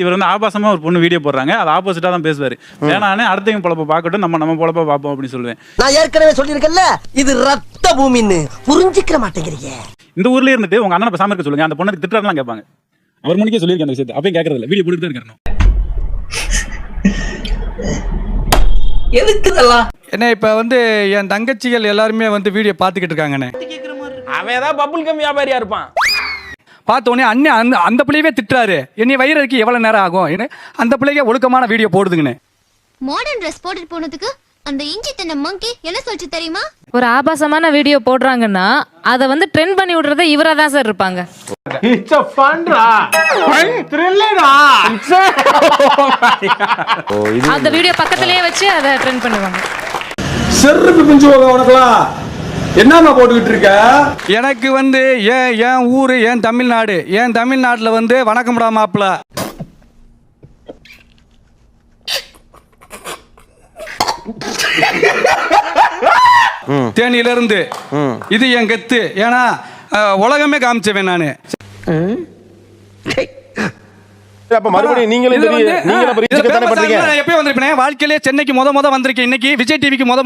இவர் வந்து ஆபாசமா ஒரு பொண்ணு வீடியோ போடுறாங்க. அது ஆப்போசிட்டா தான் பேசுவாரு. வேணானே அடுத்தவங்க பொழப்ப பார்க்கட்டும் நம்ம நம்ம பொழப்ப பார்ப்போம் அப்படின்னு சொல்லுவேன். நான் ஏற்கனவே சொல்லியிருக்கேன்ல இது ரத்த பூமின்னு. புரிஞ்சுக்கிற மாட்டேங்கிறீங்க. இந்த ஊர்லயே இருந்துட்டு உங்க அண்ணனை பேசாம இருக்க சொல்லுங்க. அந்த பொண்ணுக்கு திட்டுறாருலாம் கேட்பாங்க. அவர் மணிக்கே சொல்லியிருக்கேன் அந்த விஷயத்தை. அப்பயும் கேட்கறது இல்ல வீடியோ போட்டுட்டு தான் இருக்கணும். என்ன இப்போ வந்து என் தங்கச்சிகள் எல்லாருமே வந்து வீடியோ பார்த்துக்கிட்டு இருக்காங்கண்ணே. அவன் ஏதாவது பப்புள் கம் வியாபாரியா இருப்பான். பார்த்த உடனே அண்ணன் அந்த அந்த பிள்ளையவே திட்டுறாரு. என்னை வயிறுக்கு எவ்வளோ நேரம் ஆகும்? என்ன அந்த பிள்ளைங்க ஒழுக்கமான வீடியோ போடுதுங்கண்ணே. மாடர்ன் ட்ரெஸ் போட்டுட்டு போனதுக்கு அந்த இஞ்சி தின்ன மங்கி என்ன சொல்லிச்சு தெரியுமா? ஒரு ஆபாசமான வீடியோ போடுறாங்கன்னா அதை வந்து ட்ரெண்ட் பண்ணி விடுறதே இவரா தான் சார் இருப்பாங்க. இட்ஸ் a ஃபன்டா ஃபன் த்ரில்லடா அந்த வீடியோ பக்கத்திலேயே வச்சு அதை ட்ரெண்ட் பண்ணுவாங்க. செருப்பு பிஞ்சு போக உனக்குலாம் என்னம்மா போட்டுக்கிட்டு இருக்க? எனக்கு வந்து ஏன் என் ஊர் என் தமிழ்நாடு? என் தமிழ்நாட்டில் வந்து வணக்கம்டா மாப்பிள்ள தேனியிலிருந்து. இது என் கெத்து. ஏன்னா அஹ், உலகமே காமிச்சவன் நான். அப்ப மறுபடியும் நீங்களும் இதுல பெரிய- வந்து, நீங்களும் ஆ, அப்ப இதுல ரீச்சுக்கு தானே famous பண்றீங்க? ஆகணும்னா நான் எப்பயும் வந்திருப்பேன். வாழ்க்கையிலே சென்னைக்கு முத முத வந்திருக்கேன். இன்னைக்கு விஜய் டிவிக்கு முத